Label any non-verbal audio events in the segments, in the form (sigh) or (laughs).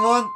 원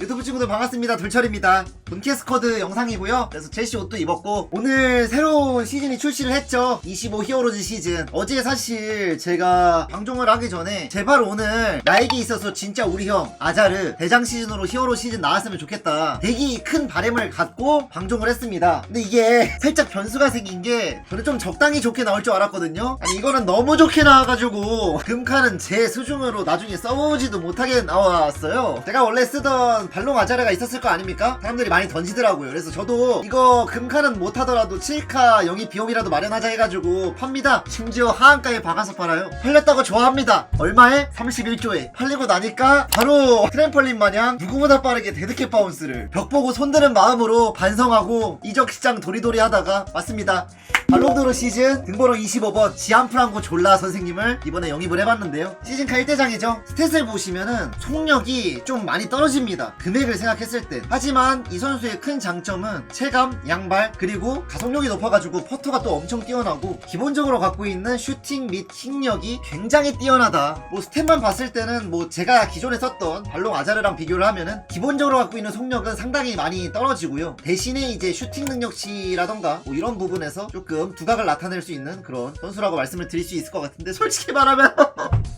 유튜브 친구들 반갑습니다. 돌철입니다. 본캐스커드 영상이고요. 그래서 첼시 옷도 입었고 오늘 새로운 시즌이 출시를 했죠. 25 히어로즈 시즌. 어제 사실 제가 방송을 하기 전에 제발 오늘 나에게 있어서 진짜 우리 형 아자르 대장 시즌으로 히어로 시즌 나왔으면 좋겠다. 되게 큰 바램을 갖고 방송을 했습니다. 근데 이게 살짝 변수가 생긴 게 저는 좀 적당히 좋게 나올 줄 알았거든요. 아니 이거는 너무 좋게 나와가지고 금카는 제 수중으로 나중에 써보지도 못하게 나왔어요. 제가 원래 쓰던 발롱 아자르가 있었을 거 아닙니까? 사람들이 많이 던지더라고요. 그래서 저도 이거 금카는 못하더라도 7카 영입 비용이라도 마련하자 해가지고 팝니다. 심지어 하한가에 박아서 팔아요. 팔렸다고 좋아합니다. 얼마에? 31조에. 팔리고 나니까 바로 트램펄린 마냥 누구보다 빠르게 데드캣 바운스를 벽 보고 손드는 마음으로 반성하고 이적 시장 도리도리 하다가 맞습니다 발롱도르 시즌 등번호 25번 지안프랑고 졸라 선생님을 이번에 영입을 해봤는데요. 시즌카 1대장이죠. 스탯을 보시면은 속력이 좀 많이 떨어집니다. 금액을 생각했을 때. 하지만 이 선수의 큰 장점은 체감, 양발 그리고 가속력이 높아가지고 퍼터가 또 엄청 뛰어나고 기본적으로 갖고 있는 슈팅 및 킥력이 굉장히 뛰어나다. 뭐 스탯만 봤을 때는 뭐 제가 기존에 썼던 발롱 아자르랑 비교를 하면은 기본적으로 갖고 있는 속력은 상당히 많이 떨어지고요. 대신에 이제 슈팅 능력치라던가 뭐 이런 부분에서 조금 두각을 나타낼 수 있는 그런 선수라고 말씀을 드릴 수 있을 것 같은데 솔직히 말하면 (laughs)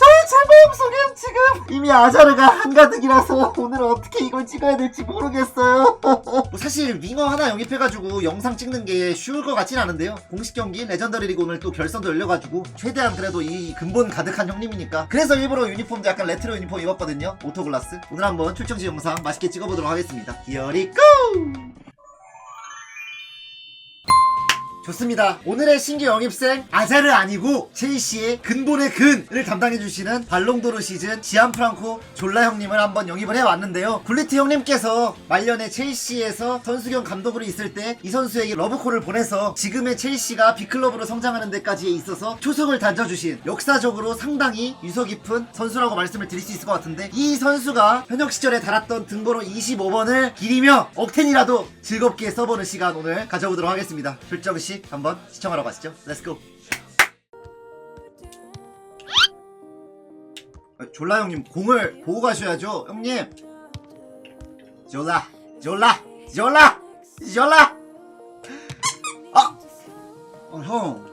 저의 제 마음속엔 지금 이미 아자르가 한가득이라서 오늘 어떻게 이걸 찍어야 될지 모르겠어요. (laughs) 뭐 사실 윙어 하나 영입해가지고 영상 찍는 게 쉬울 것 같진 않은데요. 공식 경기 레전더리 리그 오늘 또 결선도 열려가지고 최대한 그래도 이 근본 가득한 형님이니까 그래서 일부러 유니폼도 약간 레트로 유니폼 입었거든요. 오토글라스. 오늘 한번 출정지 영상 맛있게 찍어보도록 하겠습니다. 히어리 고! 좋습니다. 오늘의 신규 영입생 아자르 아니고 첼시의 근본의 근을 담당해주시는 발롱도르 시즌 지안프랑코 졸라 형님을 한번 영입을 해왔는데요. 굴리트 형님께서 말년에 첼시에서 선수경 감독으로 있을 때 이 선수에게 러브콜을 보내서 지금의 첼시가 빅클럽으로 성장하는 데까지에 있어서 초석을 던져주신 역사적으로 상당히 유서 깊은 선수라고 말씀을 드릴 수 있을 것 같은데 이 선수가 현역 시절에 달았던 등번호 25번을 기리며 억텐이라도 즐겁게 써보는 시간 오늘 가져보도록 하겠습니다. 결정 식 한번 시청하러 가시죠. 렛츠고. 아, 졸라 형님 공을 보고 가셔야죠. 형님. 졸라, 졸라, 졸라, 졸라. 아, 어 형.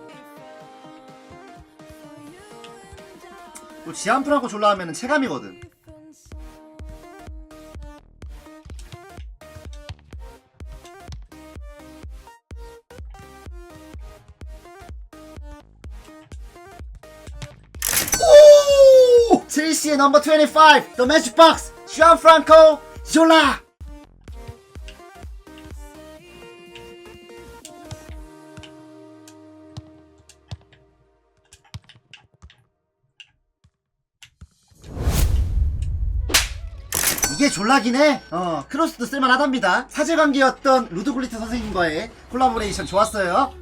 또 지안프랑코 졸라 하면은 체감이거든. 넘버 25, The Magic Box, 지안프랑코 졸라. 이게 졸라긴 해. 어, 크로스도 쓸만하답니다. 사제관계였던 루드굴리트 선생님과의 콜라보레이션 좋았어요.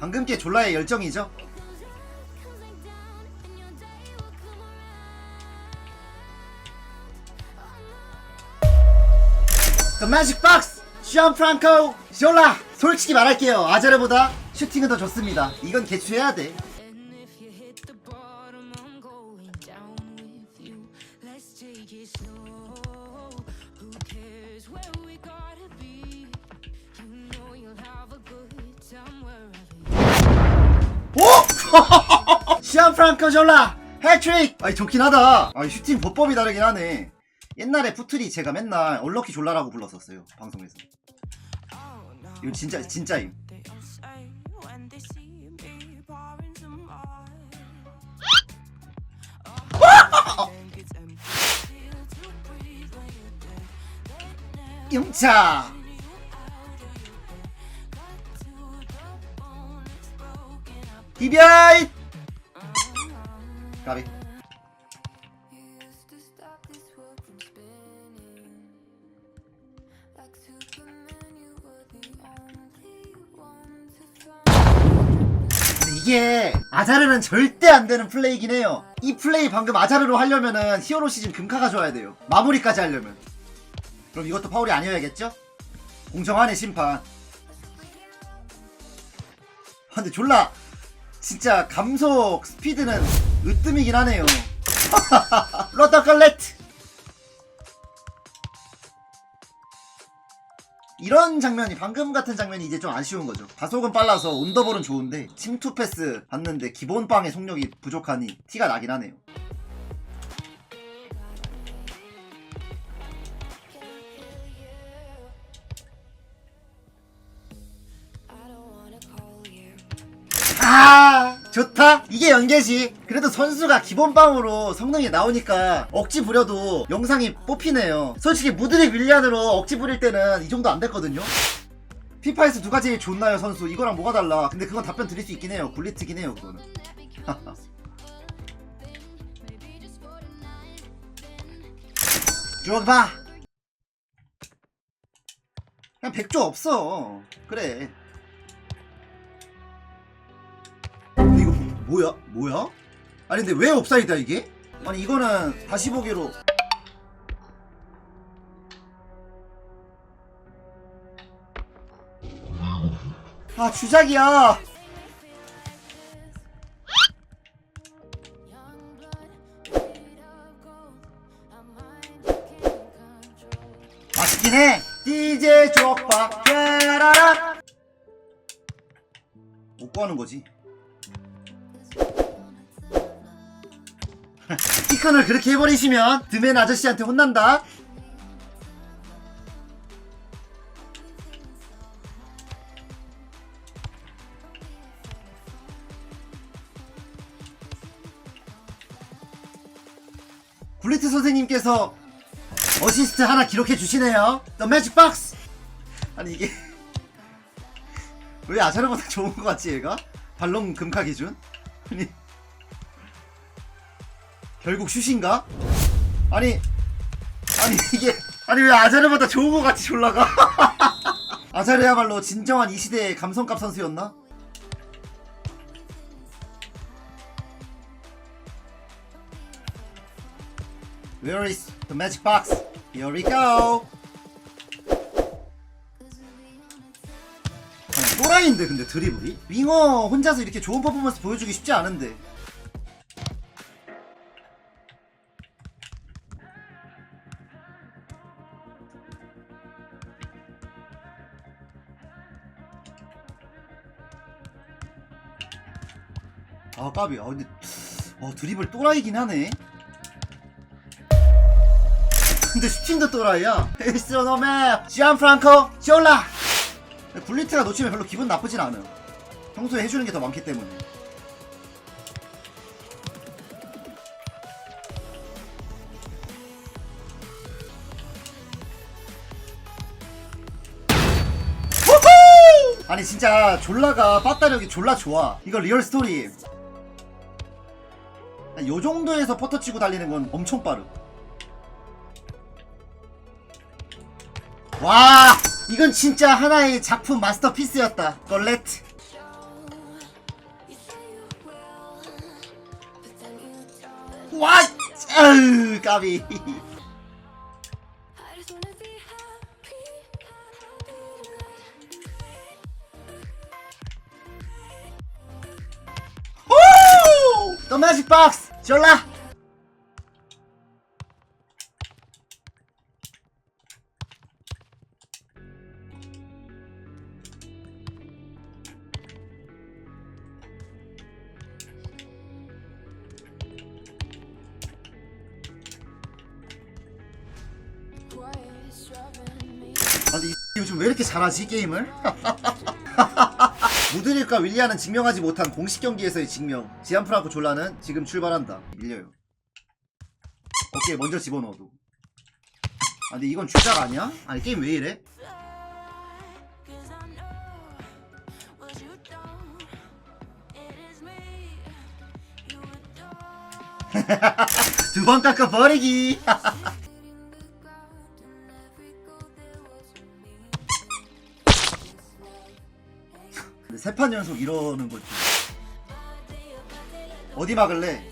방금 게 졸라의 열정이죠. The Magic Box! 슈안 프랑코 졸라! 솔직히 말할게요. 아자르보다 슈팅은 더 좋습니다. 이건 개추해야 돼. 오! 시안 프랑코 졸라 해트릭! 아니 좋긴 하다 아니 슈팅 보법이 다르긴 하네 옛날에 푸트리 제가 맨날 얼럭키 졸라라고 불렀었어요 방송에서. 이거 진짜 진짜임. me pouring some 이게 아자르는 절대 안 되는 플레이긴 해요. 이 플레이 방금 아자르로 하려면은 히어로 시즌 금카가 줘야 돼요. 마무리까지 하려면. 그럼 이것도 파울이 아니어야겠죠? 공정하네 심판. 아, 근데 졸라 진짜 감속 스피드는 으뜸이긴 하네요. (laughs) 컬렉트 이런 장면이 방금 같은 장면이 이제 좀 아쉬운 거죠. 가속은 빨라서 온더볼은 좋은데 침투 패스 봤는데 기본 빵의 속력이 부족하니 티가 나긴 하네요. 아 좋다? 이게 연계지. 그래도 선수가 기본빵으로 성능이 나오니까 억지 부려도 영상이 뽑히네요. 솔직히 무드릭 윌리안으로 억지 부릴 때는 이 정도 안 됐거든요. 피파에서 누가 제일 좋나요 선수? 이거랑 뭐가 달라? 근데 그건 답변 드릴 수 있긴 해요. 굴리트긴 해요 그거는. (laughs) 봐. 그냥 백조 없어. 그래 뭐야? 뭐야? 아니 근데 왜 옵사이드야 이게? 아니 이거는 다시 보기로 아 주작이야 맛있긴 해 DJ 족바 뾰라라 못 구하는 거지 티컨을 그렇게 해버리시면 드맨 아저씨한테 혼난다 굴리트 선생님께서 어시스트 하나 기록해 주시네요 The Magic Box 아니 이게 (laughs) 왜 아자르보다 좋은 것 같지 얘가? 발롱 금카 기준? 아니 결국 슛인가? 아니 아니 이게 아니 왜 아자르보다 좋은 것 같이 졸라가? (laughs) 아자르야말로 진정한 이 시대의 감성값 선수였나? Where is the magic box? Here we go. 또라이인데 근데 드리블이? 윙어 혼자서 이렇게 좋은 퍼포먼스 보여주기 쉽지 않은데 아 까비 아 근데 어 드리블 또라이긴 하네. 근데 슈팅도 또라이야. 에스트로노메 지안프랑코 지올라. 굴리트가 놓치면 별로 기분 나쁘진 않아요. 평소에 해주는 게 더 많기 때문에! 아니 진짜 졸라가 빠따력이 졸라 좋아. 이거 리얼 스토리 요 정도에서 퍼터 치고 달리는 건 엄청 빠르 와 이건 진짜 하나의 작품 마스터피스였다 걸레트. 와 아유 까비! 더 매직 박스 졸라? 아, 이 요즘 왜 이렇게 잘하지 게임을? (laughs) 무드릴과 윌리안은 증명하지 못한 공식 경기에서의 증명. 지안프라코 졸라는 지금 출발한다. 밀려요. 오케이 먼저 집어넣어도. 아 근데 이건 주작 아니야? 아니 게임 왜 이래? (laughs) 두 번 깎아 버리기 (laughs) 세 판 연속 이러는 거지 어디 막을래?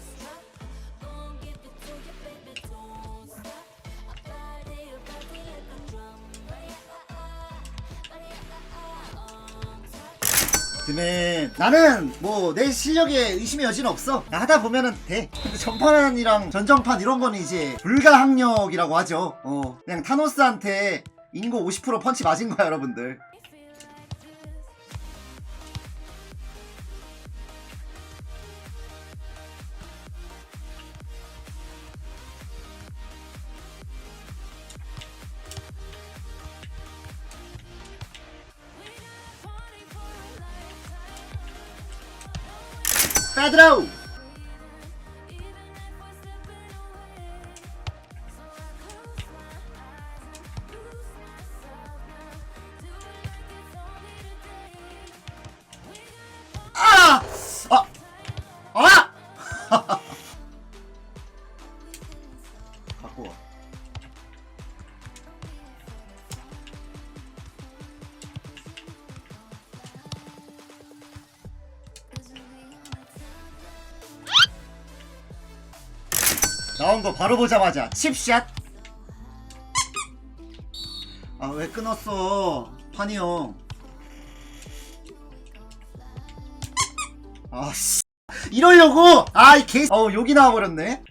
그러면 나는 뭐 내 실력에 의심의 여지는 없어. 나 하다 보면은 돼. 근데 전판이랑 전전판 이런 거는 이제 불가항력이라고 하죠. 어, 그냥 타노스한테 인고 50% 펀치 맞은 거야, 여러분들. Pedrão! 나온 거 바로 보자마자 칩샷. 아 왜 끊었어, 판이 형. 아 씨. 이러려고 아이 개. 어 여기 나와버렸네.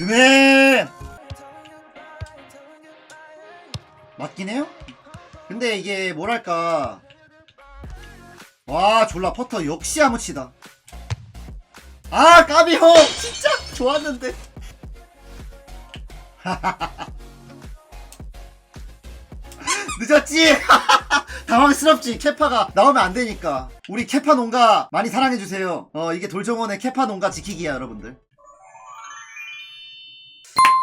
유맨 맞긴 해요? 근데 이게 뭐랄까 와 졸라 퍼터 역시 아무치다. 아 까비 형! (laughs) 진짜 좋았는데. (laughs) 늦었지? (laughs) 당황스럽지? 캐파가 나오면 안 되니까. 우리 캐파 농가 많이 사랑해주세요. 어 이게 돌정원의 캐파 농가 지키기야 여러분들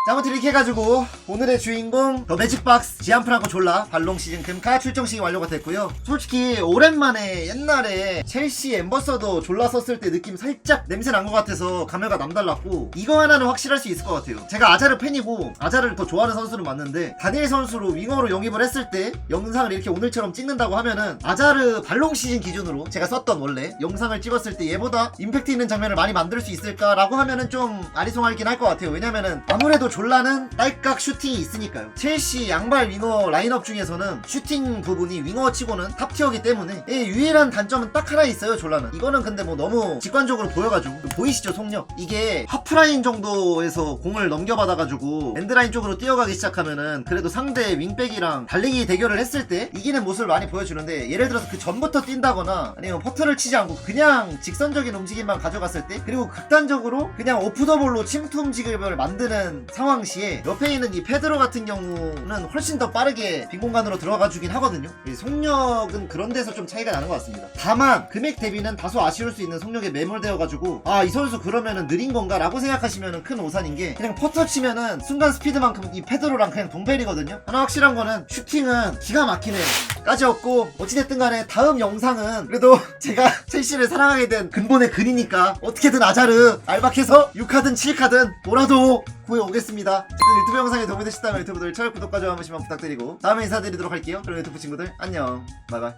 자, 아무튼 이렇게 해가지고 오늘의 주인공 더 매직박스 지안프랑코 졸라 발롱 시즌 금카 출정식이 완료가 됐고요. 솔직히 오랜만에 옛날에 첼시 엠버서더 졸라 썼을 때 느낌 살짝 냄새 난 것 같아서 감회가 남달랐고 이거 하나는 확실할 수 있을 것 같아요. 제가 아자르 팬이고 아자르를 더 좋아하는 선수는 맞는데 다니엘 선수로 윙어로 영입을 했을 때 영상을 이렇게 오늘처럼 찍는다고 하면은 아자르 발롱 시즌 기준으로 제가 썼던 원래 영상을 찍었을 때 얘보다 임팩트 있는 장면을 많이 만들 수 있을까라고 하면은 좀 아리송하긴 할 것 같아요. 왜냐면은 아무래도 졸라는 딸깍 슈팅이 있으니까요. 첼시 양발 윙어 라인업 중에서는 슈팅 부분이 윙어 치고는 탑티어기 때문에 예, 유일한 단점은 딱 하나 있어요. 졸라는 이거는 근데 뭐 너무 직관적으로 보여가지고 보이시죠 속력 이게 하프라인 정도에서 공을 넘겨받아가지고 엔드라인 쪽으로 뛰어가기 시작하면은 그래도 상대 윙백이랑 달리기 대결을 했을 때 이기는 모습을 많이 보여주는데 예를 들어서 그 전부터 뛴다거나 아니면 퍼터를 치지 않고 그냥 직선적인 움직임만 가져갔을 때 그리고 극단적으로 그냥 오프더볼로 침투 움직임을 만드는 상황 시에 옆에 있는 이 페드로 같은 경우는 훨씬 더 빠르게 빈 공간으로 들어가 주긴 하거든요. 이 속력은 그런 데서 좀 차이가 나는 것 같습니다. 다만 금액 대비는 다소 아쉬울 수 있는 속력에 매몰되어가지고 아 이 선수 그러면은 느린 건가라고 생각하시면은 큰 오산인 게 그냥 퍼터 치면은 순간 스피드만큼 이 페드로랑 그냥 동벨이거든요. 하나 확실한 거는 슈팅은 기가 막히네요. 까지없고 어찌됐든 간에 다음 영상은 그래도 (laughs) 제가 첼시를 사랑하게 된 근본의 근이니까 어떻게든 아자르 알박해서 6카든 7카든 뭐라도 구해오겠습니다. 유튜브 영상이 도움이 되셨다면 유튜브들 채널 구독과 좋아요 한 번씩만 부탁드리고 다음에 인사드리도록 할게요. 그럼 유튜브 친구들 안녕 바이바이